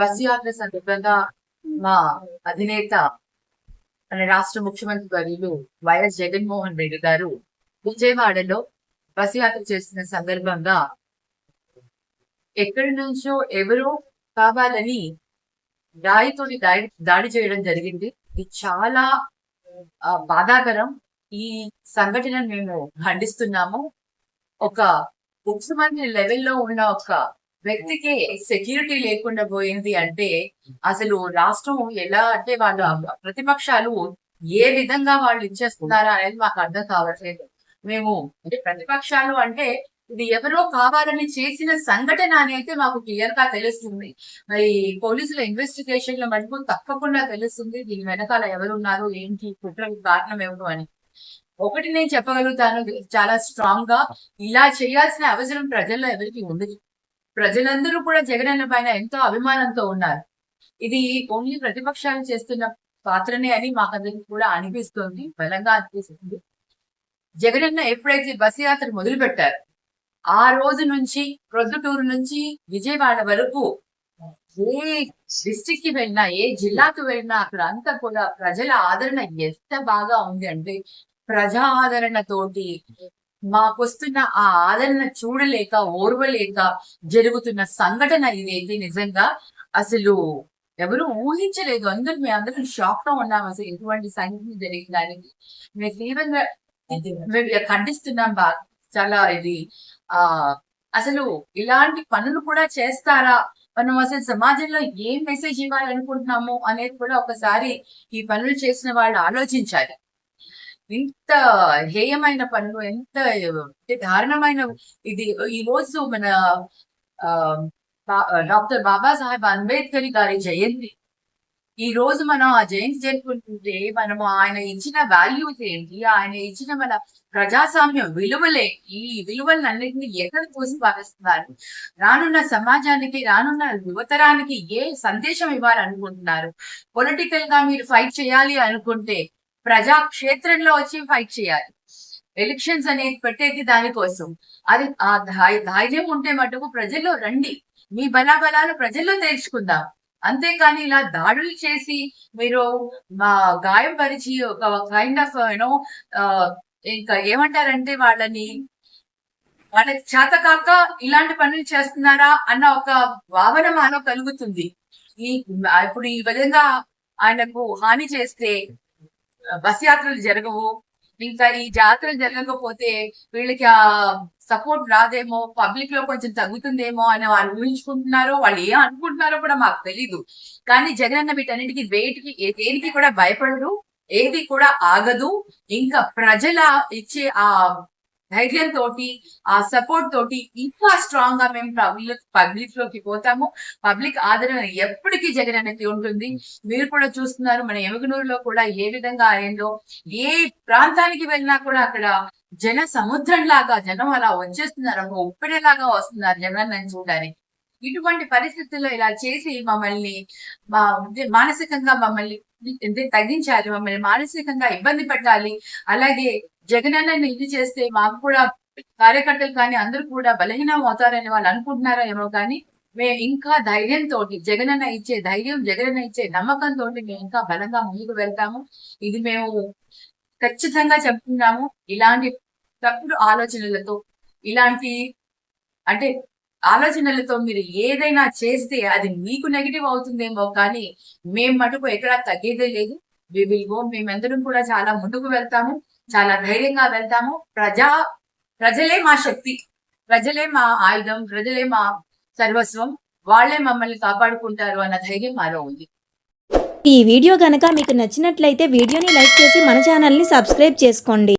Bus యాత్ర సందర్భంగా మా అధినేత మన రాష్ట్ర ముఖ్యమంత్రి వర్యులు వైఎస్ జగన్మోహన్ రెడ్డి గారు విజయవాడలో బస్సు యాత్ర చేస్తున్న సందర్భంగా ఎక్కడి నుంచో ఎవరో కావాలని రాయితోటి దాడి దాడి చేయడం జరిగింది. ఇది చాలా బాధాకరం. ఈ సంఘటన మేము ఖండిస్తున్నాము. ఒక ముఖ్యమంత్రి లెవెల్లో ఉన్న ఒక వ్యక్తికి సెక్యూరిటీ లేకుండా పోయింది అంటే అసలు రాష్ట్రం ఎలా అంటే వాళ్ళు ప్రతిపక్షాలు ఏ విధంగా వాళ్ళు ఇచ్చేస్తున్నారా అనేది మాకు అర్థం కావట్లేదు. మేము అంటే ప్రతిపక్షాలు అంటే ఇది ఎవరో కావాలని చేసిన సంఘటన అని అయితే మాకు క్లియర్గా తెలుస్తుంది. మరి పోలీసుల ఇన్వెస్టిగేషన్లో మటుకు తప్పకుండా తెలుస్తుంది దీని వెనకాల ఎవరు ఉన్నారు ఏంటి కుట్రకు కారణం ఎవరు అని. ఒకటి నేను చెప్పగలుగుతాను చాలా స్ట్రాంగ్గా ఇలా చేయాల్సిన అవసరం ప్రజల్లో ఎవరికి ఉండదు. ప్రజలందరూ కూడా జగనన్న పైన ఎంతో అభిమానంతో ఉన్నారు. ఇది ఓన్లీ ప్రతిపక్షాలు చేస్తున్న పాత్రనే అని మాకందరికి కూడా అనిపిస్తుంది బలంగా అనిపిస్తుంది. జగనన్న ఎప్పుడైతే బస్ యాత్ర మొదలు పెట్టారు ఆ రోజు నుంచి ప్రొద్దుటూరు నుంచి విజయవాడ వరకు ఏ డిస్టిక్కి వెళ్ళినా ఏ జిల్లాకు వెళ్ళినా అక్కడ అంతా కూడా ప్రజల ఆదరణ ఎంత బాగా ఉంది అంటే ప్రజా ఆదరణతోటి మాకొస్తున్న ఆ ఆదరణ చూడలేక ఓర్వలేక జరుగుతున్న సంఘటన ఇదేంటి నిజంగా? అసలు ఎవరు ఊహించలేదు. అందరూ మేము అందరం షాక్గా ఉన్నాం. అసలు ఎటువంటి సంఘటన జరిగిందానికి మేము తీవ్రంగా మేము ఖండిస్తున్నాం బాగా చాలా ఇది ఆ అసలు ఇలాంటి పనులు కూడా చేస్తారా? మనం అసలు సమాజంలో ఏం మెసేజ్ ఇవ్వాలనుకుంటున్నాము అనేది కూడా ఒకసారి ఈ పనులు చేసిన వాళ్ళు ఆలోచించాలి. ఇంత హేయమైన పనులు ఎంత దారుణమైన ఇది. ఈ రోజు మన ఆ, బా- డాక్టర్ బాబాసాహెబ్ అంబేద్కర్ గారి జయంతి. ఈ రోజు మనం ఆ జయంతి జరుపుకుంటుంటే మనము ఆయన ఇచ్చిన వాల్యూస్ ఏంటి? ఆయన ఇచ్చిన మన ప్రజాస్వామ్య విలువలే ఈ విలువలన్నింటినీ ఎక్కడ చూసి పాటిస్తున్నారు రానున్న సమాజానికి రానున్న యువతరానికి ఏ సందేశం ఇవ్వాలనుకుంటున్నారు? పొలిటికల్గా మీరు ఫైట్ చేయాలి అనుకుంటే ప్రజా క్షేత్రంలో వచ్చి ఫైట్ చేయాలి. ఎలక్షన్స్ అనేది పెట్టేది దానికోసం. అది ఆ ధైర్యం ఉంటే మటుకు ప్రజల్లో రండి. మీ బలాబలాలు ప్రజల్లో తెలుసుకుందాం. అంతేకాని ఇలా దాడులు చేసి మీరు మా గాయం పరిచి ఒక కైండ్ ఆఫ్ యూనో ఇంకా ఏమంటారంటే వాళ్ళని వాళ్ళకి చేత కాక ఇలాంటి పనులు చేస్తున్నారా అన్న ఒక భావన మాలో కలుగుతుంది. ఈ ఇప్పుడు ఈ విధంగా ఆయనకు హాని చేస్తే బస్ యాత్రలు జరగవు. ఇంకా ఈ జాతరలు జరగకపోతే వీళ్ళకి ఆ సపోర్ట్ రాదేమో పబ్లిక్లో కొంచెం తగ్గుతుందేమో అని వాళ్ళు ఊహించుకుంటున్నారో వాళ్ళు ఏం అనుకుంటున్నారో కూడా మాకు తెలీదు. కానీ జగనన్న వీటన్నిటికీ వేటికి దేనికి కూడా భయపడరు ఏది కూడా ఆగదు. ఇంకా ప్రజల ఇచ్చే ఆ ధైర్యం తోటి ఆ సపోర్ట్ తోటి ఇంకా స్ట్రాంగ్గా మేము పబ్లిక్ పబ్లిక్లోకి పోతాము. పబ్లిక్ ఆదరణ ఎప్పటికీ జగన్ అనేది ఉంటుంది. మీరు కూడా చూస్తున్నారు మన ఎమగనూరులో కూడా ఏ విధంగా అయిందో ఏ ప్రాంతానికి వెళ్ళినా కూడా అక్కడ జన సముద్రం లాగా జనం అలా వచ్చేస్తున్నారు ఒక ఉప్పెనలాగా వస్తున్నారు జగనన్నని చూడడానికి. ఇటువంటి పరిస్థితుల్లో ఇలా చేసి మమ్మల్ని మానసికంగా మమ్మల్ని తగ్గించాలి మమ్మల్ని మానసికంగా ఇబ్బంది పెట్టాలి అలాగే జగనన్నని ఇది చేస్తే మాకు కూడా కార్యకర్తలు కానీ అందరూ కూడా బలహీనం అవుతారని వాళ్ళు అనుకుంటున్నారో ఏమో కానీ మేము ఇంకా ధైర్యంతో జగనన్న ఇచ్చే ధైర్యం జగనన్న ఇచ్చే నమ్మకంతో మేము ఇంకా బలంగా ముందుకు వెళ్తాము. ఇది మేము ఖచ్చితంగా చెప్తున్నాము. ఇలాంటి తప్పుడు ఆలోచనలతో ఇలాంటి అంటే ఆలోచనలతో మీరు ఏదైనా చేస్తే అది మీకు నెగిటివ్ అవుతుందేమో కానీ మేము మటుకు ఎక్కడా తగ్గేదే లేదు. వి విల్ గో మేమందరం కూడా చాలా ముందుకు వెళ్తాము. చాలా ధైర్యంగా వెళ్తాము. ప్రజా ప్రజలే మా శక్తి ప్రజలే మా ఆయుధం ప్రజలే మా సర్వస్వం వాళ్ళే మమ్మల్ని కాపాడుకుంటారు అన్న ధైర్యం మాలో ఉంది. ఈ వీడియో గనక మీకు నచ్చినట్లయితే వీడియోని లైక్ చేసి మన ఛానల్ని సబ్స్క్రైబ్ చేసుకోండి.